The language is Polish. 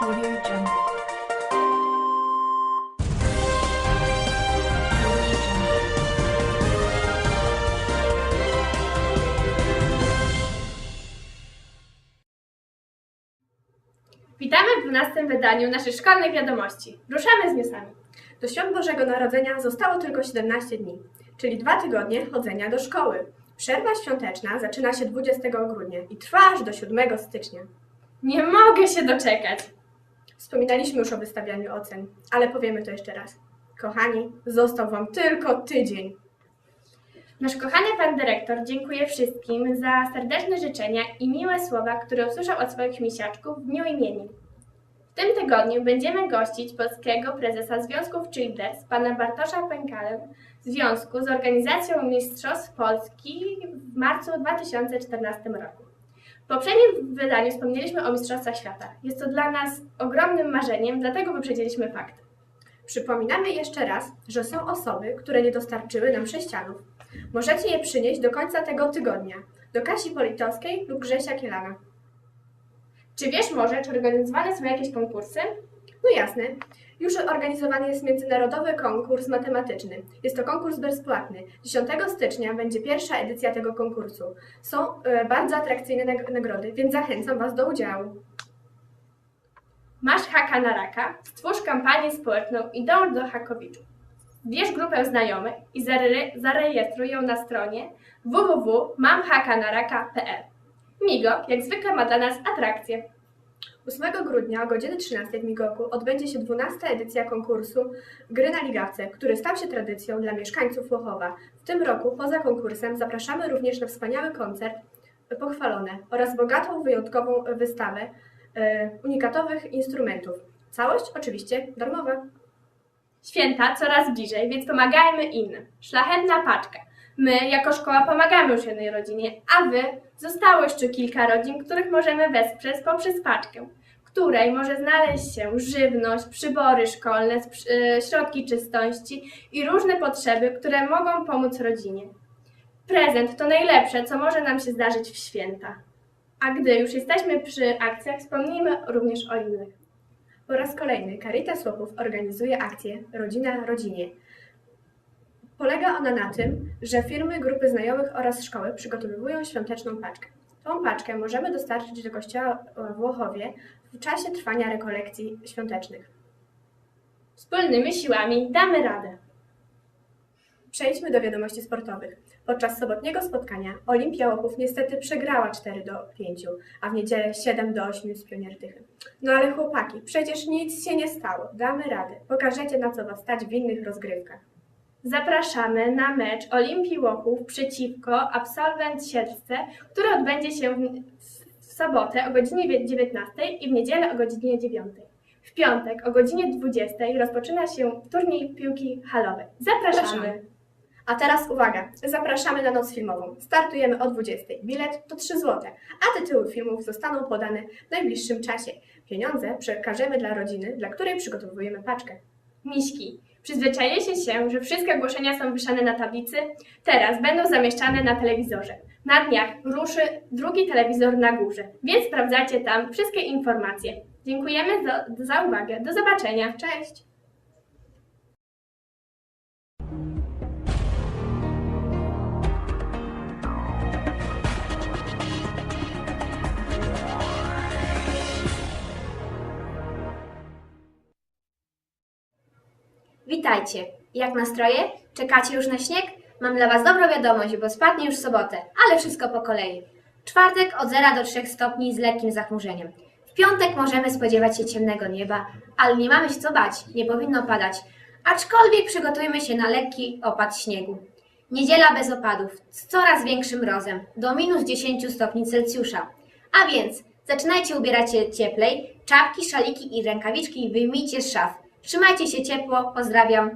Audio Jungle. Witamy w 12 wydaniu naszych szkolnych wiadomości. Ruszamy z newsami. Do świąt Bożego Narodzenia zostało tylko 17 dni, czyli dwa tygodnie chodzenia do szkoły. Przerwa świąteczna zaczyna się 20 grudnia i trwa aż do 7 stycznia. Nie mogę się doczekać. Wspominaliśmy już o wystawianiu ocen, ale powiemy to jeszcze raz. Kochani, został Wam tylko tydzień. Nasz kochany pan dyrektor dziękuję wszystkim za serdeczne życzenia i miłe słowa, które usłyszał od swoich misiaczków w dniu imieni. W tym tygodniu będziemy gościć polskiego prezesa Związków Childers, pana Bartosza Pękalem, w związku z organizacją Mistrzostw Polski w marcu 2014 roku. W poprzednim wydaniu wspomnieliśmy o Mistrzostwach Świata. Jest to dla nas ogromnym marzeniem, dlatego wyprzedziliśmy fakty. Przypominamy jeszcze raz, że są osoby, które nie dostarczyły nam sześcianów. Możecie je przynieść do końca tego tygodnia do Kasi Politowskiej lub Grzesia Kielana. Czy wiesz może, czy organizowane są jakieś konkursy? No jasne. Już organizowany jest międzynarodowy konkurs matematyczny. Jest to konkurs bezpłatny. 10 stycznia będzie pierwsza edycja tego konkursu. Są e, bardzo atrakcyjne nag- nagrody, więc zachęcam Was do udziału. Masz haka na raka? Stwórz kampanię społeczną i dąż do hakowiczów. Bierz grupę znajomych i zare- zarejestruj ją na stronie www.mamhakanaraka.pl. Migo, jak zwykle, ma dla nas atrakcję. 8 grudnia o godzinie 13 w Migoku odbędzie się 12 edycja konkursu Gry na Ligawce, który stał się tradycją dla mieszkańców Łochowa. W tym roku poza konkursem zapraszamy również na wspaniały koncert Pochwalone oraz bogatą, wyjątkową wystawę e, unikatowych instrumentów. Całość oczywiście darmowa. Święta coraz bliżej, więc pomagajmy innym. Szlachetna paczka. My, jako szkoła, pomagamy już jednej rodzinie, a Wy zostało jeszcze kilka rodzin, których możemy wesprzeć poprzez paczkę, której może znaleźć się żywność, przybory szkolne, e, środki czystości i różne potrzeby, które mogą pomóc rodzinie. Prezent to najlepsze, co może nam się zdarzyć w święta. A gdy już jesteśmy przy akcjach, wspomnijmy również o innych. Po raz kolejny Caritas Łopów organizuje akcję Rodzina Rodzinie. Polega ona na tym, że firmy, grupy znajomych oraz szkoły przygotowują świąteczną paczkę. Tą paczkę możemy dostarczyć do kościoła w Łochowie w czasie trwania rekolekcji świątecznych. Wspólnymi siłami damy radę. Przejdźmy do wiadomości sportowych. Podczas sobotniego spotkania Olimpia Łopów niestety przegrała 4 do 5, a w niedzielę 7 do 8 z Pionier Tychy. No ale chłopaki, przecież nic się nie stało. Damy radę. Pokażecie na co was stać w innych rozgrywkach. Zapraszamy na mecz Olimpii Łochów przeciwko Absolwent Siedlce, który odbędzie się w, w sobotę o godzinie 19 i w niedzielę o godzinie 9. W piątek o godzinie 20 rozpoczyna się turniej piłki halowej. Zapraszamy! Zapraszamy. A teraz uwaga, zapraszamy na noc filmową. Startujemy o 20. Bilet to 3 zł, a tytuły filmów zostaną podane w najbliższym czasie. Pieniądze przekażemy dla rodziny, dla której przygotowujemy paczkę. Miśki, przyzwyczailiście się, że wszystkie ogłoszenia są wieszane na tablicy? Teraz będą zamieszczane na telewizorze. Na dniach ruszy drugi telewizor na górze, więc sprawdzajcie tam wszystkie informacje. Dziękujemy za, za uwagę. Do zobaczenia. Cześć! Witajcie. Jak nastroje? Czekacie już na śnieg? Mam dla Was dobrą wiadomość, bo spadnie już sobotę, ale wszystko po kolei. Czwartek od 0 do 3 stopni z lekkim zachmurzeniem. W piątek możemy spodziewać się ciemnego nieba, ale nie mamy się co bać, nie powinno padać. Aczkolwiek przygotujmy się na lekki opad śniegu. Niedziela bez opadów, z coraz większym mrozem, do minus 10 stopni Celsjusza. A więc zaczynajcie ubierać się cieplej, czapki, szaliki i rękawiczki wyjmijcie z szaf. Trzymajcie się ciepło, pozdrawiam,